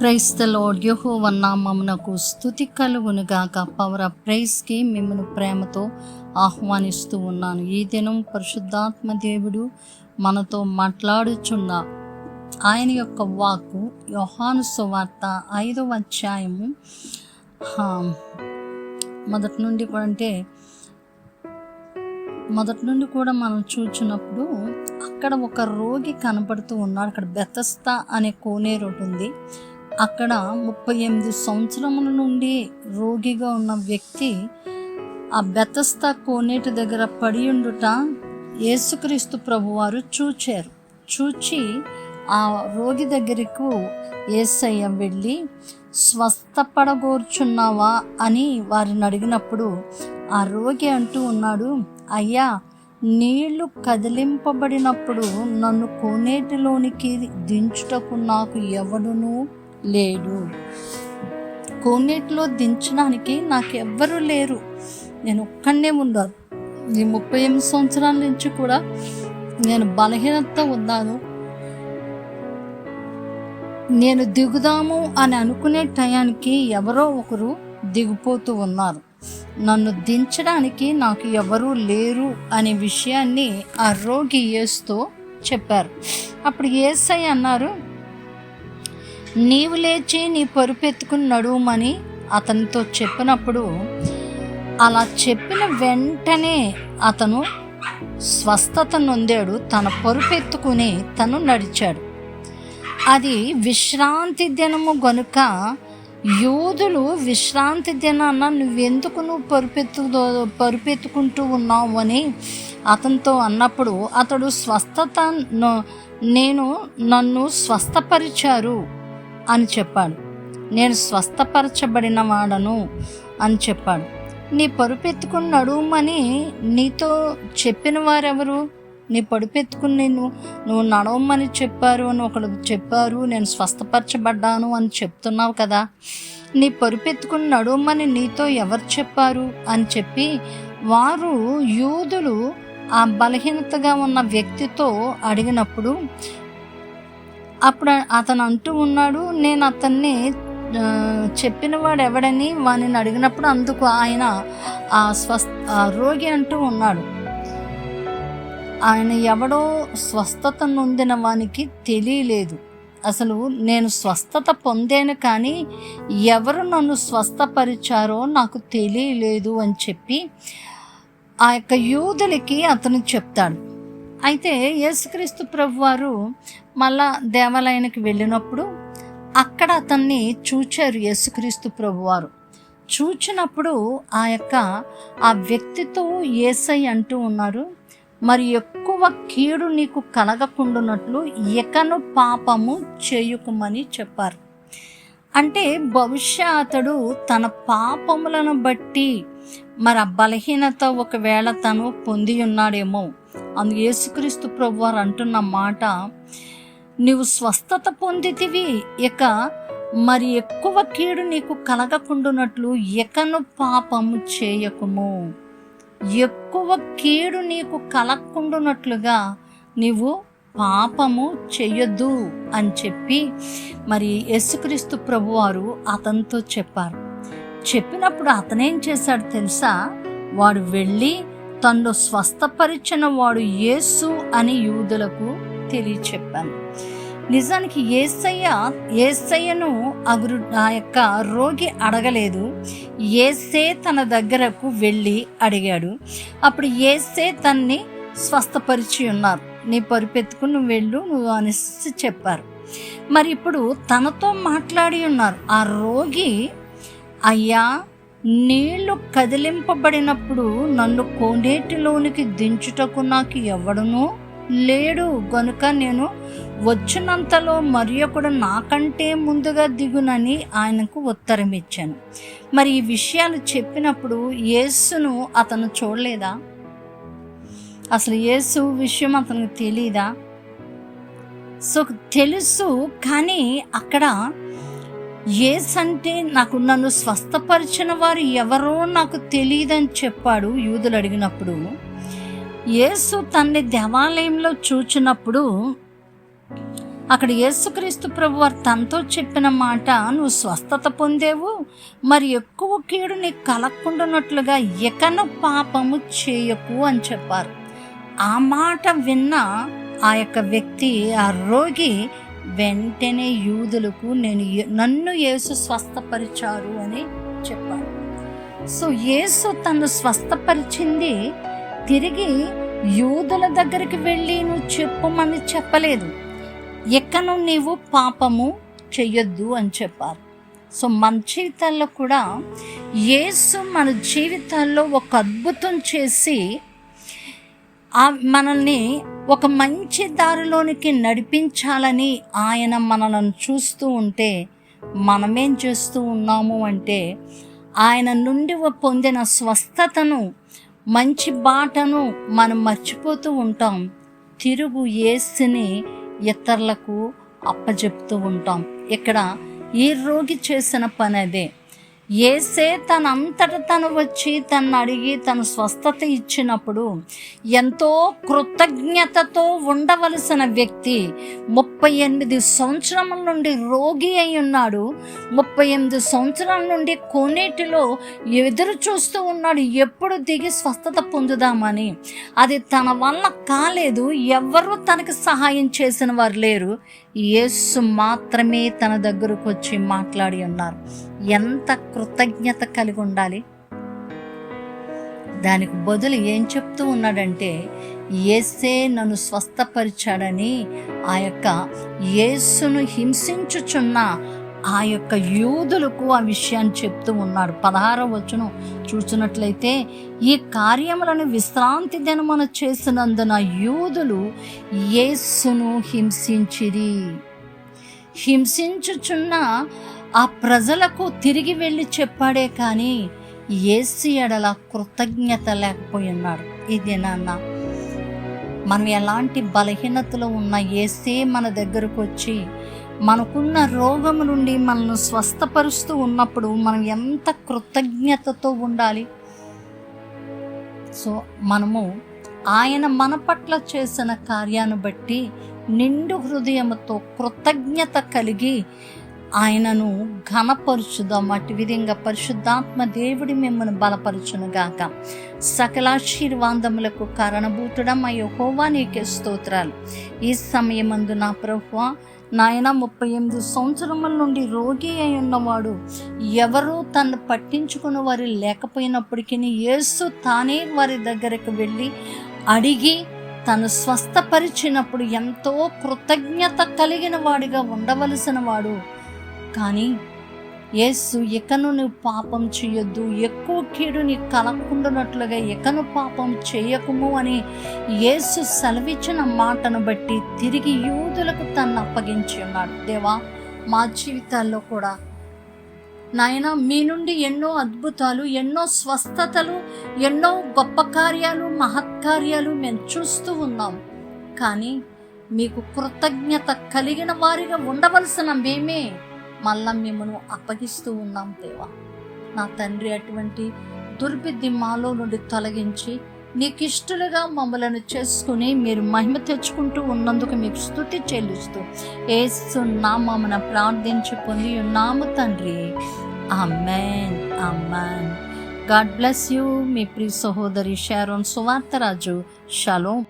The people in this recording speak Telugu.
క్రైస్తలో యహోవన్నామమునకు స్థుతి కలుగునుగాక పవర్ ఆఫ్ ప్రైజ్కి మిమ్మల్ని ప్రేమతో ఆహ్వానిస్తూ ఉన్నాను. ఈ దినం పరిశుద్ధాత్మ దేవుడు మనతో మాట్లాడుచున్న ఆయన యొక్క వాక్కు యోహాను సువార్త ఐదవ అధ్యాయము. మొదటి నుండి కూడా అంటే మొదటి నుండి కూడా మనం చూచినప్పుడు అక్కడ ఒక రోగి కనపడుతూ ఉన్నాడు. అక్కడ బెతస్తా అనే కోనేరు ఉంది. అక్కడ ముప్పై ఎనిమిది సంవత్సరముల నుండి రోగిగా ఉన్న వ్యక్తి ఆ బెతస్తా కోనేటి దగ్గర పడి ఉండుట యేసుక్రీస్తు ప్రభువారు చూచారు. చూచి ఆ రోగి దగ్గరకు ఏసయ్య వెళ్ళి స్వస్థపడగోర్చున్నావా? అని వారిని అడిగినప్పుడు ఆ రోగి అంటూ ఉన్నాడు అయ్యా నీళ్ళు కదిలింపబడినప్పుడు నన్ను కోనేటిలోనికి దించుటకు నాకు ఎవడునూ లేడు. కోనేటిలో దించడానికి నాకు ఎవ్వరూ లేరు. నేను ఒక్కడే ఉన్నాను ఈ ముప్పై ఎనిమిది సంవత్సరాల నుంచి కూడా నేను బలహీనత ఉన్నాను. నేను దిగుదాము అని అనుకునే టయానికి ఎవరో ఒకరు దిగిపోతూ ఉన్నారు. నన్ను దించడానికి నాకు ఎవరూ లేరు అనే విషయాన్ని ఆ రోగి ఏస్తో చెప్పారు. అప్పుడు ఏసై అన్నారు నీవు లేచి నీ పరుపెత్తుకుని నడుమని అతనితో చెప్పినప్పుడు అలా చెప్పిన వెంటనే అతను స్వస్థత నొందాడు తన పరుపెత్తుకుని తను నడిచాడు. అది విశ్రాంతి దినము గనుక యోధులు విశ్రాంతి దినాన నువ్వెందుకు నువ్వు పరుపెత్తు పరుపెత్తుకుంటూ ఉన్నావు అని అతనితో అన్నప్పుడు అతడు స్వస్థత నేను నన్ను స్వస్థపరిచారు. అని చెప్పాడు. నేను స్వస్థపరచబడిన వాడను అని చెప్పాడు. నీ పరుపెత్తుకుని నడుమని నీతో చెప్పిన వారెవరు? నీ పడుపెత్తుకుని నేను నువ్వు నడవమని చెప్పారు అని ఒకడు చెప్పారు. నేను స్వస్థపరచబడ్డాను అని చెప్తున్నావు కదా. నీ పరుపెత్తుకుని నడవమని నీతో ఎవరు చెప్పారు? అని చెప్పి వారు యూదులు ఆ బలహీనతగా ఉన్న వ్యక్తితో అడిగినప్పుడు అప్పుడు అతను అంటూ ఉన్నాడు నేను అతన్ని ఆ, చెప్పిన వాడు ఎవడని వానిని అడిగినప్పుడు అందుకు ఆయన ఆ స్వస్థ ఆ రోగి అంటూ ఉన్నాడు. ఆయన ఎవడో స్వస్థత నొందిన వానికి తెలియలేదు. అసలు నేను స్వస్థత పొందాను కానీ ఎవరు నన్ను స్వస్థపరిచారో నాకు తెలియలేదు అని చెప్పి ఆ యొక్క యూదులకి అతను చెప్తాడు. అయితే యేసుక్రీస్తు ప్రభు వారు మళ్ళా దేవాలయానికి వెళ్ళినప్పుడు అక్కడ అతన్ని చూచారు యేసుక్రీస్తు ప్రభువారు. చూచినప్పుడు ఆ యొక్క ఆ వ్యక్తితో ఏసై అంటూ ఉన్నారు మరి ఎక్కువ కీడు నీకు కలగకుండునట్లు ఎకను పాపము చేయుకుమని చెప్పారు. అంటే బహుశా అతడు తన పాపములను బట్టి మరి ఆ బలహీనత ఒకవేళ తను పొంది ఉన్నాడేమో. అందు యేసుక్రీస్తు ప్రభువారు అంటున్న మాట నీవు స్వస్థత పొందితివి ఇక మరి ఎక్కువ కీడు నీకు కలగకుండునట్లు ఎకను పాపము చేయకుము. ఎక్కువ కీడు నీకు కలగకుండునట్లుగా నీవు పాపము చెయ్యొద్దు అని చెప్పి మరి యేసుక్రీస్తు ప్రభువారు అతనితో చెప్పారు. చెప్పినప్పుడు అతనేం చేశాడు తెలుసా? వాడు వెళ్ళి తన్ను స్వస్థపరిచిన వాడు యేసు అని యూదులకు తెలియచెప్పాను. నిజానికి ఏసయ్య ఏసయ్యను అగురు ఆ యొక్క రోగి అడగలేదు. ఏసే తన దగ్గరకు వెళ్ళి అడిగాడు. అప్పుడు ఏసే తన్ని స్వస్థపరిచి ఉన్నారు. నీ పరుపెత్తుకుని నువ్వు వెళ్ళు నువ్వు అనేసి చెప్పారు. మరి ఇప్పుడు తనతో మాట్లాడి ఉన్నారు. ఆ రోగి అయ్యా నీళ్ళు కదిలింపబడినప్పుడు నన్ను కోనేటిలోనికి దించుటకు నాకు ఎవడునూ లేడు. గనుక నేను వచ్చినంతలో మరి ఒకడు నాకంటే ముందుగా దిగునని ఆయనకు ఉత్తరం ఇచ్చాను మరి ఈ విషయాలు చెప్పినప్పుడు యేసును అతను చూడలేదా? అసలు యేసు విషయం అతనికి తెలీదా? సో తెలుసు కానీ అక్కడ యేసు అంటే నాకు నన్ను స్వస్థపరిచిన వారు ఎవరో నాకు తెలియదని చెప్పాడు యూదులు అడిగినప్పుడు. యేసు తన్ని దేవాలయంలో చూచినప్పుడు అక్కడ యేసుక్రీస్తు ప్రభు వారు తనతో చెప్పిన మాట నువ్వు స్వస్థత పొందేవు మరి ఎక్కువ కీడు నీకు కలగకుండానట్లుగా ఎకను పాపము చేయకు అని చెప్పారు. ఆ మాట విన్న ఆ యొక్క వ్యక్తి ఆ రోగి వెంటనే యూదులకు నేను నన్ను యేసు స్వస్థపరిచారు అని చెప్పారు సో యేసు తను స్వస్థపరిచింది తిరిగి యూదుల దగ్గరికి వెళ్ళి నువ్వు చెప్పమని చెప్పలేదు. ఎక్కను నీవు పాపము చెయ్యొద్దు అని చెప్పారు. సో మన జీవితాల్లో కూడా యేసు మన జీవితాల్లో ఒక అద్భుతం చేసి మనల్ని ఒక మంచి దారిలోనికి నడిపించాలని ఆయన మనలను చూస్తూ ఉంటే మనమేం చేస్తూ ఉన్నాము అంటే ఆయన నుండి పొందిన స్వస్థతను మంచి బాటను మనం మర్చిపోతూ ఉంటాం. తిరుగు ఏసుని ఇతరులకు అప్పజెప్తూ ఉంటాం. ఇక్కడ ఈ రోగి చేసిన పని అదే. ఏసే తనంతట తను వచ్చి తను అడిగి తను స్వస్థత ఇచ్చినప్పుడు ఎంతో కృతజ్ఞతతో ఉండవలసిన వ్యక్తి ముప్పై ఎనిమిది సంవత్సరముల నుండి రోగి అయి ఉన్నాడు. ముప్పై ఎనిమిది సంవత్సరాల నుండి కోనేటిలో ఎదురు చూస్తూ ఉన్నాడు. ఎప్పుడు దిగి స్వస్థత పొందుదామని. అది తన వల్ల కాలేదు. ఎవరు తనకు సహాయం చేసిన వారు లేరు. యేసు మాత్రమే తన దగ్గరకు వచ్చి మాట్లాడి ఉన్నారు. ఎంత కృతజ్ఞత కలిగి ఉండాలి. దానికి బదులు ఏం చెప్తూ ఉన్నాడంటే ఏసే నన్ను స్వస్థపరిచాడని ఆ యొక్క యేసును హింసించుచున్న ఆ యొక్క యూదులకు ఆ విషయాన్ని చెప్తూ ఉన్నాడు. పదహారవ వచనం చూసినట్లయితే ఈ కార్యములను విశ్రాంతి దినమున చేసినందున యూదులు యేసును హింసించిరి. హింసించుచున్న ఆ ప్రజలకు తిరిగి వెళ్ళి చెప్పాడే కానీ ఏసీ ఎడల కృతజ్ఞత లేకపోయి ఉన్నాడు. ఇది నాన్న మనం ఎలాంటి బలహీనతలో ఉన్న ఏసే మన దగ్గరకు వచ్చి మనకున్న రోగం నుండి మనల్ని స్వస్థపరుస్తూ ఉన్నప్పుడు మనం ఎంత కృతజ్ఞతతో ఉండాలి? సో మనము ఆయన మన పట్ల చేసిన కార్యాన్ని బట్టి నిండు హృదయముతో కృతజ్ఞత కలిగి ఆయనను ఘనపరుచుదాం అటు విధంగా పరిశుద్ధాత్మ దేవుడి మిమ్మల్ని బలపరచును గాక సకలాశీర్వాదములకు కారణభూతుడమ్మ హోవా నీకే స్తోత్రాలు. ఈ సమయమందు నా ప్రభువా నాయన ముప్పై ఎనిమిది సంవత్సరముల నుండి రోగి అయి ఉన్నవాడు ఎవరు తను పట్టించుకున్న వారు లేకపోయినప్పటికీ యేసు తానే వారి దగ్గరకు వెళ్ళి అడిగి తను స్వస్థపరిచినప్పుడు ఎంతో కృతజ్ఞత కలిగిన వాడిగా ఉండవలసిన వాడు. కానీ యేసు ఎకను నువ్వు పాపం చేయొద్దు ఎక్కువ కీడు నీకు కలగకుండానట్లుగా ఎకను పాపం చేయకుము అని యేసు సెలవిచ్చిన మాటను బట్టి తిరిగి యూదులకు తను అప్పగించి ఉన్నాడు. దేవా మా జీవితాల్లో కూడా నాయన మీ నుండి ఎన్నో అద్భుతాలు ఎన్నో స్వస్థతలు ఎన్నో గొప్ప కార్యాలు మహత్కార్యాలు మేము చూస్తూ ఉన్నాం. కానీ మీకు కృతజ్ఞత కలిగిన వారిగా ఉండవలసిన మేమే మళ్ళా మిమ్మల్ని అప్పగిస్తూ ఉన్నాం దేవా. నా తండ్రి అటువంటి దుర్బుద్ధి మాలో నుండి తొలగించి నీకు ఇష్టలుగా మమ్మలను చేసుకుని మీరు మహిమ తెచ్చుకుంటూ ఉన్నందుకు మీకు స్థుతి చెల్లిస్తూ ఏసు నామమున ప్రార్థించి పొంది ఉన్నాము తండ్రి. అమ్మాన్ అమ్మాన్ గాడ్ బ్లెస్ యూ మీ ప్రియ సహోదరి షారోన్ సువార్తరాజు. షలోం.